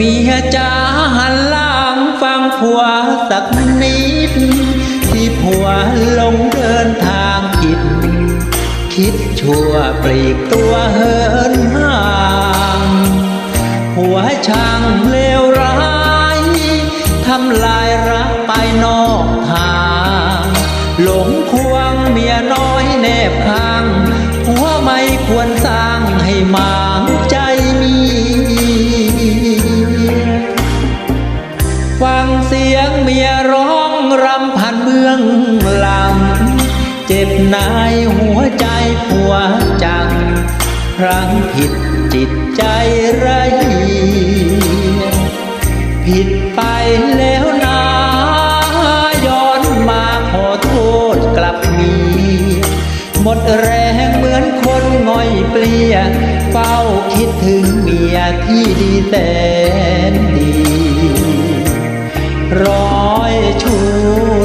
มียจ้าหันหลังฟังผัวสักนิด ที่ผัวลงเดินทางผิด คิดชั่วปลีกตัวเหินห่างผัวช่างเลวร้ายทำลายรักไปนอกทาง หลงควงเมียน้อยแนบข้างผัวไม่ควรสร้างให้มาง เจ็บในหัวใจผัวจัง ครั้งผิดจิตใจไรผิดไปแล้วนะย้อนมาขอโทษกลับมี หมดแรงเหมือนคนง่อยเปลี่ย เฝ้าคิดถึงเมียที่ดีแสนดีร้อยชู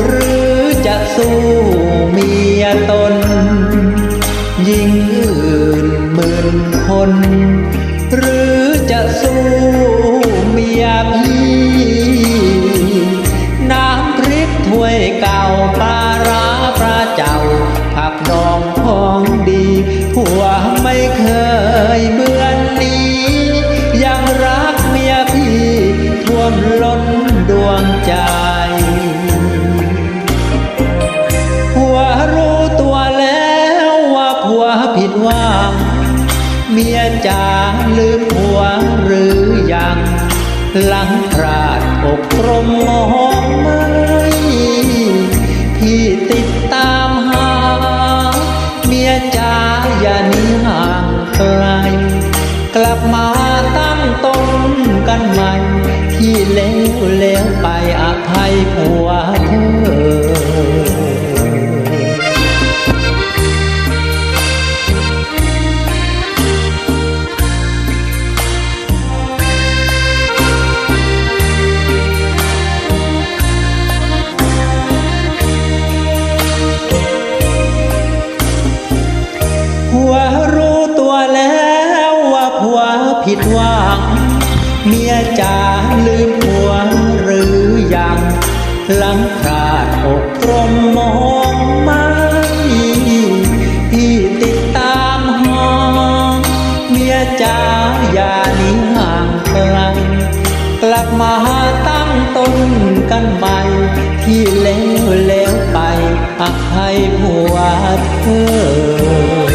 หรือจะสู้มี ตน ยิ่งอื่นหมื่นคน หรือจะสู้เมียพี่น้ำพริกถ้วยเก่าปลาร้าปลาเจ้า ผักดองของดีผัวไม่เคยเหมือนนี้ ยังรักเมียพี่ท่วมล้นดวงใจ จ๋าลืมผัวหรือยัง หลังพลาดอกรมมองไม่ที่ติดตามหา เมียจ๋าอย่าหนีห่างไกลกลับมาตั้งต้นกันใหม่ที่แล้วแล้วไปอภัยผัวเธอ ดหวัง เมียจ๋าลืมผัวหรือยัง หลังพลาดอกตรมมองไม่ที่ติดตามห้อง เมียจ๋าอย่าหนีห่างไกลกลับมาตั้งต้นกันใหม่ ที่แล้วแล้วไปอภัยผัวเธอ